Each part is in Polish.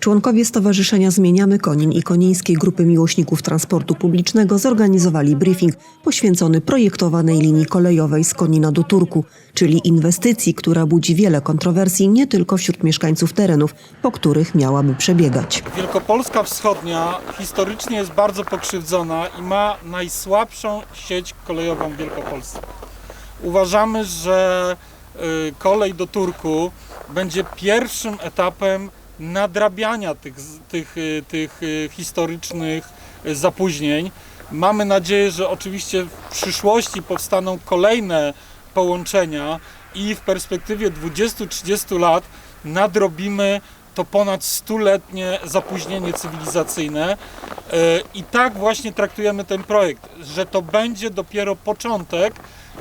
Członkowie Stowarzyszenia Zmieniamy Konin i Konińskiej Grupy Miłośników Transportu Publicznego zorganizowali briefing poświęcony projektowanej linii kolejowej z Konina do Turku, czyli inwestycji, która budzi wiele kontrowersji nie tylko wśród mieszkańców terenów, po których miałaby przebiegać. Wielkopolska Wschodnia historycznie jest bardzo pokrzywdzona i ma najsłabszą sieć kolejową w Wielkopolsce. Uważamy, że y, kolej do Turku będzie pierwszym etapem nadrabiania tych, tych, y, tych y, historycznych y, zapóźnień. Mamy nadzieję, że oczywiście w przyszłości powstaną kolejne połączenia i w perspektywie 20-30 lat nadrobimy to ponad stuletnie zapóźnienie cywilizacyjne. I tak właśnie traktujemy ten projekt, że to będzie dopiero początek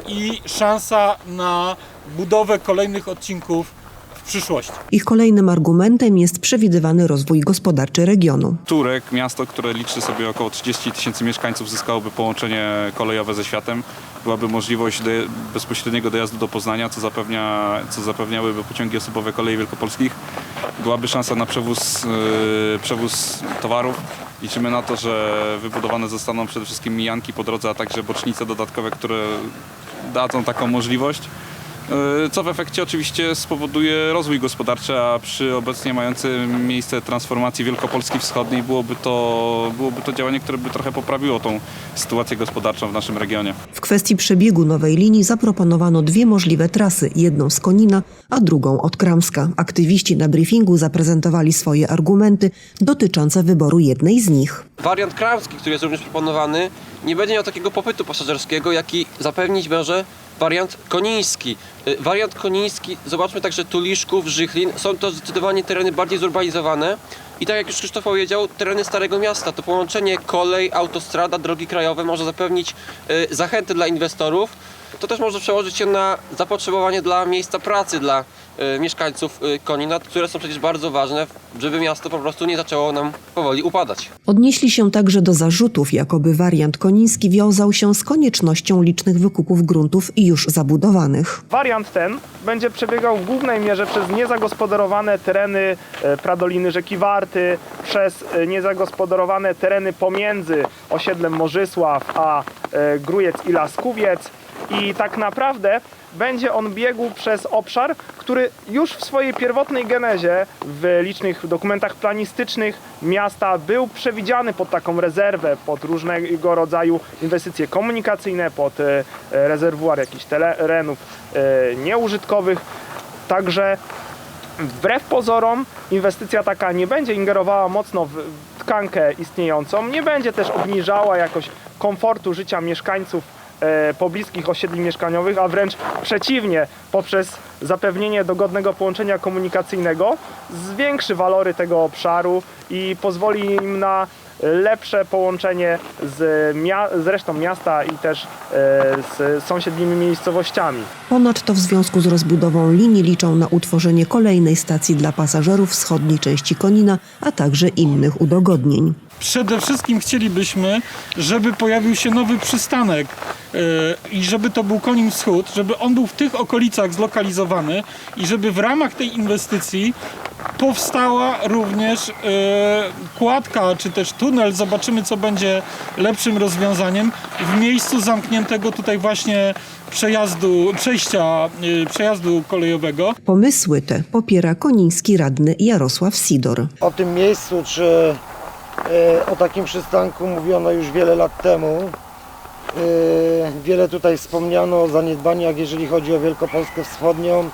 i szansa na budowę kolejnych odcinków w przyszłości. Ich kolejnym argumentem jest przewidywany rozwój gospodarczy regionu. Turek, miasto, które liczy sobie około 30 tysięcy mieszkańców, zyskałoby połączenie kolejowe ze światem. Byłaby możliwość doje- bezpośredniego dojazdu do Poznania, co, zapewnia, co zapewniałyby pociągi osobowe kolei wielkopolskich. Byłaby szansa na przewóz, yy, przewóz towarów. Liczymy na to, że wybudowane zostaną przede wszystkim mijanki po drodze, a także bocznice dodatkowe, które dadzą taką możliwość. Yy, Co w efekcie oczywiście spowoduje rozwój gospodarczy, a przy obecnie mającym miejsce transformacji Wielkopolski Wschodniej byłoby to, byłoby to działanie, które by trochę poprawiło tą sytuację gospodarczą w naszym regionie. W kwestii przebiegu nowej linii zaproponowano dwie możliwe trasy, jedną z Konina, a drugą od Kramska. Aktywiści na briefingu zaprezentowali swoje argumenty dotyczące wyboru jednej z nich. Wariant kramski, który jest również proponowany, nie będzie miał takiego popytu pasażerskiego, jaki zapewnić może wariant koniński. Y, Wariant koniński, zobaczmy także Tuliszków, Żychlin, są to zdecydowanie tereny bardziej zurbanizowane i tak jak już Krzysztof powiedział, tereny Starego Miasta, to połączenie kolej, autostrada, drogi krajowe może zapewnić y, zachęty dla inwestorów. To też może przełożyć się na zapotrzebowanie dla miejsca pracy dla y, mieszkańców y, Konina, które są przecież bardzo ważne, żeby miasto po prostu nie zaczęło nam powoli upadać. Odnieśli się także do zarzutów, jakoby wariant koniński wiązał się z koniecznością licznych wykupów gruntów już zabudowanych. Wariant ten będzie przebiegał w głównej mierze przez niezagospodarowane tereny e, Pradoliny rzeki Warty, przez e, niezagospodarowane tereny pomiędzy osiedlem Morzysław a e, Grujec i Laskuwiec i tak naprawdę będzie on biegł przez obszar, który już w swojej pierwotnej genezie w licznych dokumentach planistycznych miasta był przewidziany pod taką rezerwę, pod różnego rodzaju inwestycje komunikacyjne, pod e, rezerwuar jakichś terenów e, nieużytkowych. Także wbrew pozorom inwestycja taka nie będzie ingerowała mocno w tkankę istniejącą, nie będzie też obniżała jakoś komfortu życia mieszkańców pobliskich osiedli mieszkaniowych, a wręcz przeciwnie, poprzez zapewnienie dogodnego połączenia komunikacyjnego zwiększy walory tego obszaru i pozwoli im na lepsze połączenie z, mia- z resztą miasta i też e, z sąsiednimi miejscowościami. Ponadto w związku z rozbudową linii liczą na utworzenie kolejnej stacji dla pasażerów wschodniej części Konina, a także innych udogodnień. Przede wszystkim chcielibyśmy, żeby pojawił się nowy przystanek yy, i żeby to był Konin Wschód, żeby on był w tych okolicach zlokalizowany i żeby w ramach tej inwestycji powstała również yy, kładka czy też tunel, zobaczymy co będzie lepszym rozwiązaniem w miejscu zamkniętego tutaj właśnie przejazdu, przejścia, yy, przejazdu kolejowego. Pomysły te popiera koniński radny Jarosław Sidor. O tym miejscu, czy e, o takim przystanku mówiono już wiele lat temu. E, Wiele tutaj wspomniano o zaniedbaniach, jeżeli chodzi o Wielkopolskę Wschodnią.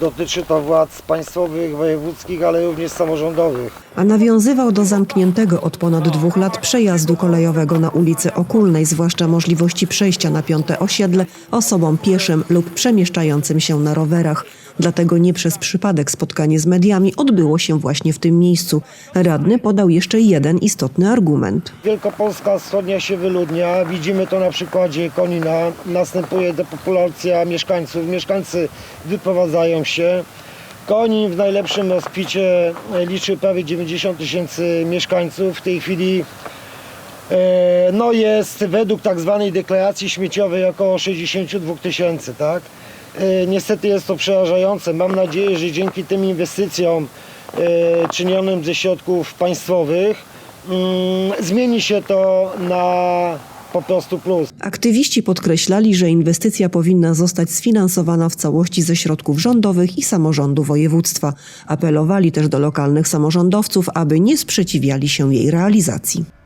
Dotyczy to władz państwowych, wojewódzkich, ale również samorządowych. a nawiązywał do zamkniętego od ponad dwóch lat przejazdu kolejowego na ulicy Okulnej, zwłaszcza możliwości przejścia na piąte osiedle osobom pieszym lub przemieszczającym się na rowerach. Dlatego nie przez przypadek spotkanie z mediami odbyło się właśnie w tym miejscu. Radny podał jeszcze jeden istotny argument. Wielkopolska Wschodnia się wyludnia. Widzimy to na przykładzie Konina. Następuje depopulacja mieszkańców. Mieszkańcy wyprowadzają się. Konin w najlepszym rozkwicie e, liczy prawie 90 tysięcy mieszkańców. W tej chwili e, no jest według tak zwanej deklaracji śmieciowej około 62 tysięcy, tak? E, Niestety jest to przerażające. Mam nadzieję, że dzięki tym inwestycjom e, czynionym ze środków państwowych, mm, zmieni się to na po prostu plus. Aktywiści podkreślali, że inwestycja powinna zostać sfinansowana w całości ze środków rządowych i samorządu województwa. Apelowali też do lokalnych samorządowców, aby nie sprzeciwiali się jej realizacji.